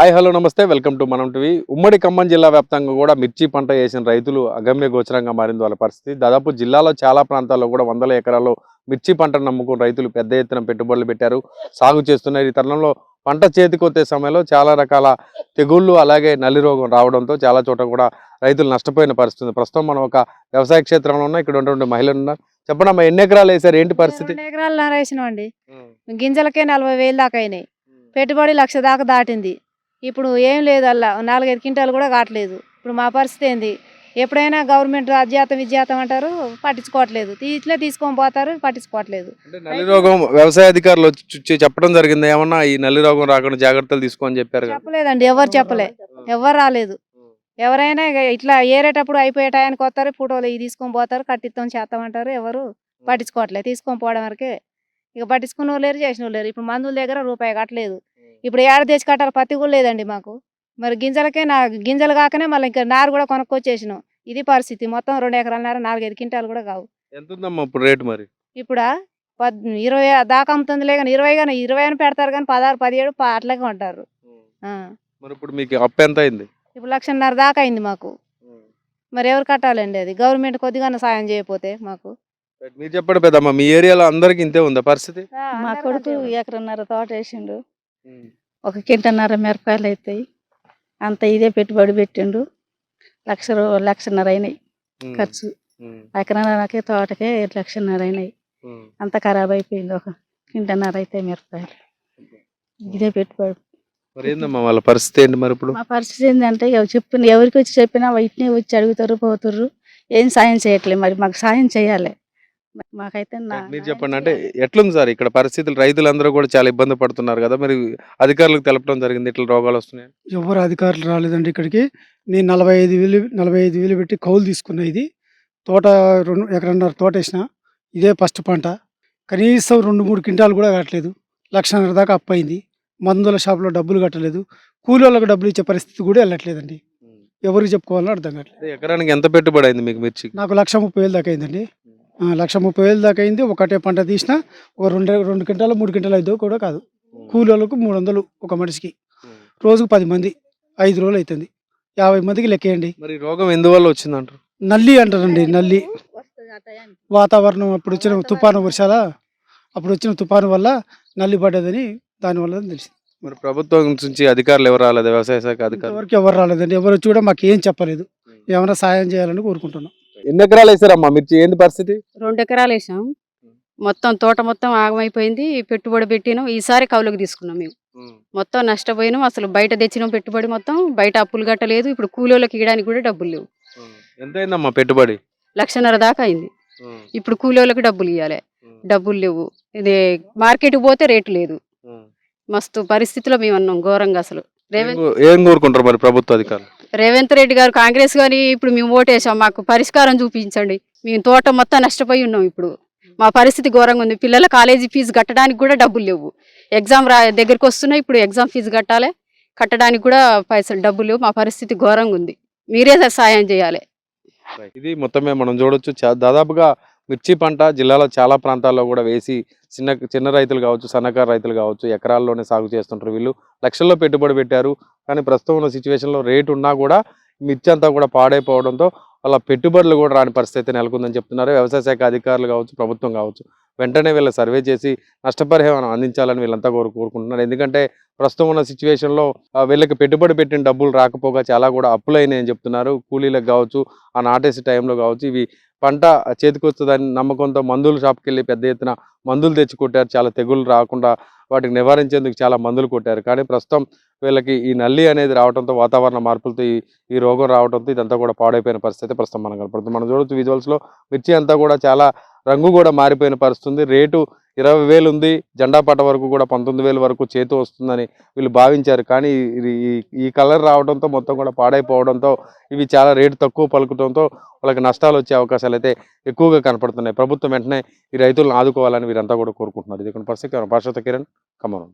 Hi hello నమస్తే. Welcome to Manam TV. ఉమ్మడి ఖమ్మం జిల్లా వ్యాప్తంగా కూడా మిర్చి పంట వేసిన రైతులు అగమ్య గోచరంగా మారింది వాళ్ళ పరిస్థితి. దాదాపు జిల్లాలో చాలా ప్రాంతాల్లో కూడా వందల ఎకరాల్లో మిర్చి పంటను నమ్ముకుని రైతులు పెద్ద ఎత్తున పెట్టుబడులు పెట్టారు సాగు చేస్తున్నారు. ఈ తరుణంలో పంట చేతికొచ్చే సమయంలో చాలా రకాల తెగుళ్ళు అలాగే నల్లి రోగం రావడంతో చాలా చోట కూడా రైతులు నష్టపోయిన పరిస్థితి. ఉంది. ప్రస్తుతం మనం ఒక వ్యవసాయ క్షేత్రంలో ఉన్న. ఇక్కడ ఉన్నటువంటి మహిళలు ఉన్నారు. చెప్పండి అమ్మా ఎన్ని ఎకరాలు వేసారు ఏంటి పరిస్థితి? ఎకరాలు నారేసినాం అండి గింజలకే నలభై వేలు దాకా అయినాయి. పెట్టుబడి లక్ష దాకా దాటింది. ఇప్పుడు ఏం లేదు అలా నాలుగైదు క్వింటాలు కూడా కావట్లేదు. ఇప్పుడు మా పరిస్థితి ఏంది? ఎప్పుడైనా గవర్నమెంట్ అధ్యాతం విద్యాతం అంటారు పట్టించుకోవట్లేదు. ఇట్లే తీసుకొని పోతారు పట్టించుకోవట్లేదు. నల్లి రోగం వ్యవసాయ అధికారులు వచ్చి చూచి చెప్పడం జరిగింది. ఏమన్నా ఈ నల్లి రోగం రాకుండా జాగ్రత్తలు తీసుకోని చెప్పారు. చెప్పలేదండి. ఎవరు చెప్పలే. ఎవరు రాలేదు. ఎవరైనా ఇట్లా ఏరేటప్పుడు అయిపోయే టయానికి వస్తారు ఫోటోలు ఇవి తీసుకొని పోతారు కట్టిస్తాం చేస్తాం అంటారు ఎవరు పట్టించుకోవట్లేదు. తీసుకొని పోవడం వరకే. ఇక పట్టించుకున్న వాళ్ళు లేరు చేసిన వాళ్ళు లేరు. ఇప్పుడు మందుల దగ్గర రూపాయి కట్టలేదు. ఇప్పుడు ఏడ తెచ్చి కట్టాలి పత్తి కూడా లేదండి మాకు. మరి గింజలకే నా గింజలు కాకనే మళ్ళీ ఇంకా నారు కూడా కొనుక్కొచ్చేసినాం. ఇది పరిస్థితి. మొత్తం రెండు ఎకరాల నార నాలుగైదు క్వింటాలు కూడా కావు. ఎంత ఉందమ్మా ఇప్పుడు రేటు మరి? ఇప్పుడా పద్ ఇరవై దాకా అమ్ముతుందిలే కానీ ఇరవై కానీ ఇరవై అని పెడతారు కానీ పదహారు పదిహేడు అట్లాగే ఉంటారు ఆ. మరి ఇప్పుడు మీకు అప్పు ఎంత అయింది ఇప్పుడు లక్షన్నర దాకా అయింది మాకు. మరి ఎవరు కట్టాలండి అది? గవర్నమెంట్ కొద్దిగా సాయం చేయకపోతే మాకు. మీరు చెప్పండి పెద్దమ్మ మీ ఏరియాలో అందరికి ఇంతే ఉందా పరిస్థితి? మా కొడుకు ఎకరన్నర తోట వేసిండు. ఒక కింటన్నర మిరపకాయలు అవుతాయి అంత ఇదే పెట్టుబడి పెట్టిండు. లక్ష రూ- లక్షన్నర అయినాయి ఖర్చు. ఎకరన్నరకే తోటకే లక్షన్నర అయినాయి. అంత ఖరాబ్ అయిపోయింది ఒక కింటన్నర అయితే మిరపకాయలు ఇదే పెట్టుబడి. వాళ్ళ పరిస్థితి ఏంటి మరి ఇప్పుడు? మా పరిస్థితి ఏంటంటే చెప్పిన ఎవరికి వచ్చి చెప్పినా ఇట్నే వచ్చి అడుగుతారు పోతుర్రు. ఏం సాయం చేయట్లేదు మరి మాకు సాయం చేయాలి. మాకైతే మీరు చెప్పండి అంటే ఎట్లుంది సార్? ఇక్కడ పరిస్థితులు రైతులందరూ కూడా చాలా ఇబ్బంది పడుతున్నారు కదా మరి అధికారులకు తెలపడం జరిగింది ఇట్లా రోగాలు వస్తున్నాయి ఎవరు అధికారులు రాలేదండి ఇక్కడికి. నేను నలభై ఐదు వేలు నలభై ఐదు వేలు పెట్టి కౌలు తీసుకున్నా ఇది. తోట రెండు ఎకరన్నర తోట వేసిన ఇదే ఫస్ట్ పంట. కనీసం రెండు మూడు క్వింటాలు కూడా కట్టలేదు. లక్షన్నర దాకా అప్పు అయింది. మందుల షాప్లో డబ్బులు కట్టలేదు. కూలి వాళ్ళకి డబ్బులు ఇచ్చే పరిస్థితి కూడా వెళ్ళట్లేదండి. ఎవరికి చెప్పుకోవాలో అర్థం కావట్లేదు. ఎకరానికి ఎంత పెట్టుబడి అయింది మీకు మిర్చికి? నాకు లక్ష ముప్పై వేలు దాకా అయిందండి. లక్ష ముప్పై వేలు దాకా అయింది. ఒకటే పంట తీసిన ఒక రెండు రెండు క్వింటాలు మూడు క్వింటాలు ఐదో కూడా కాదు. కూలి వాళ్ళకు మూడు వందలు ఒక మనిషికి. రోజుకు పది మంది ఐదు రోజులు అవుతుంది యాభై మందికి లెక్కేయండి. మరి రోగం ఎందువల్ల వచ్చిందంటారు? నల్లి అంటారండి నల్లి. వాతావరణం అప్పుడు వచ్చిన తుఫాను వర్షాల అప్పుడు వచ్చిన తుఫాను వల్ల నల్లి పడ్డదని దానివల్ల తెలిసింది. మరి ప్రభుత్వం నుంచి అధికారులు ఎవరు రాలేదు? వ్యవసాయ శాఖ అధికారులు? ఇంతవరకు ఎవరు రాలేదండి. ఎవరు వచ్చి కూడా మాకు ఏం చెప్పలేదు ఏమైనా సాయం చేయాలని కోరుకుంటున్నాం. ఎన్ని ఎకరాలు వేసారమ్మా మిర్చి? ఏంది పరిస్థితి? రెండు ఎకరాలు వేసాం. మొత్తం తోట మొత్తం ఆగమైపోయింది. పెట్టుబడి పెట్టినాం. ఈసారి కౌలుకు తీసుకున్నాం మేము. మొత్తం నష్టపోయినాం. అసలు బయట తెచ్చినాం పెట్టుబడి మొత్తం. బయట అప్పులు కట్టలేదు. ఇప్పుడు కూలీలకు ఇవ్వడానికి కూడా డబ్బులు లేవు. ఎంత అయిందమ్మా పెట్టుబడి? లక్షన్నర దాకా అయింది. ఇప్పుడు కూలీలకు డబ్బులు ఇవ్వాలి డబ్బులు లేవు. ఇది మార్కెట్కి పోతే రేటు లేదు. మస్తు పరిస్థితిలో మేము ఉన్నాం ఘోరంగా అసలు. ఏం కోరుకుంటారు మరి ప్రభుత్వ అధికారులు? రేవంత్ రెడ్డి గారు కాంగ్రెస్ గారి ఇప్పుడు మేము ఓటేసాం మాకు పరిష్కారం చూపించండి. మేము తోట మొత్తం నష్టపోయి ఉన్నాం ఇప్పుడు. మా పరిస్థితి ఘోరంగా ఉంది. పిల్లల కాలేజీ ఫీజు కట్టడానికి కూడా డబ్బులు లేవు. ఎగ్జామ్ రా దగ్గరికి వస్తున్నాయి ఇప్పుడు ఎగ్జామ్ ఫీజు కట్టాలి. కట్టడానికి కూడా పైసలు డబ్బులు లేవు. మా పరిస్థితి ఘోరంగా ఉంది. మీరే సాయం చేయాలి. ఇది మొత్తమే మనం చూడొచ్చు. దాదాపుగా మిర్చి పంట జిల్లాలో చాలా ప్రాంతాల్లో కూడా వేసి చిన్న చిన్న రైతులు కావచ్చు సన్నకారు రైతులు కావచ్చు ఎకరాల్లోనే సాగు చేస్తుంటారు. వీళ్ళు లక్షల్లో పెట్టుబడి పెట్టారు. కానీ ప్రస్తుతం ఉన్న సిచ్యువేషన్లో రేటు ఉన్నా కూడా మిర్చి అంతా కూడా పాడైపోవడంతో వాళ్ళ పెట్టుబడులు కూడా రాని పరిస్థితి నెలకొందని చెప్తున్నారు. వ్యవసాయ శాఖ అధికారులు కావచ్చు ప్రభుత్వం కావచ్చు. వెంటనే వీళ్ళ సర్వే చేసి నష్టపరిహారం అందించాలని వీళ్ళంతా కోరు కోరుకుంటున్నారు. ఎందుకంటే ప్రస్తుతం ఉన్న సిచ్యువేషన్లో వీళ్ళకి పెట్టుబడి పెట్టిన డబ్బులు రాకపోగా చాలా కూడా అప్పులైనాయని చెప్తున్నారు. కూలీలకు కావచ్చు ఆ నాటేసే టైంలో కావచ్చు ఇవి పంట చేతికొస్తుందని నమ్మకంతో మందుల షాప్కి వెళ్ళి పెద్ద ఎత్తున మందులు తెచ్చి కొట్టారు చాలా తెగులు రాకుండా వాటికి నివారించేందుకు చాలా మందులు కొట్టారు. కానీ ప్రస్తుతం వీళ్ళకి ఈ నల్లి అనేది రావడంతో వాతావరణ మార్పులతో ఈ ఈ రోగం రావడంతో ఇదంతా కూడా పాడైపోయిన పరిస్థితి ప్రస్తుతం మనం కనపడుతుంది. మనం చూడవచ్చు విజువల్స్లో మిర్చి అంతా కూడా చాలా రంగు కూడా మారిపోయిన పరిస్థితుంది. రేటు ఇరవై వేలు ఉంది. జెండా పట్ట వరకు కూడా పంతొమ్మిది వేలు వరకు చేతి వస్తుందని వీళ్ళు భావించారు. కానీ ఇది ఈ- ఈ కలర్ రావడంతో మొత్తం కూడా పాడైపోవడంతో ఇవి చాలా రేటు తక్కువ పలుకడంతో వాళ్ళకి నష్టాలు వచ్చే అవకాశాలు అయితే ఎక్కువగా కనపడుతున్నాయి. ప్రభుత్వం వెంటనే ఈ రైతులను ఆదుకోవాలని వీరంతా కూడా కోరుకుంటున్నారు. ఇది పరిస్థితి పార్శ్వత కిరణ్ కమరం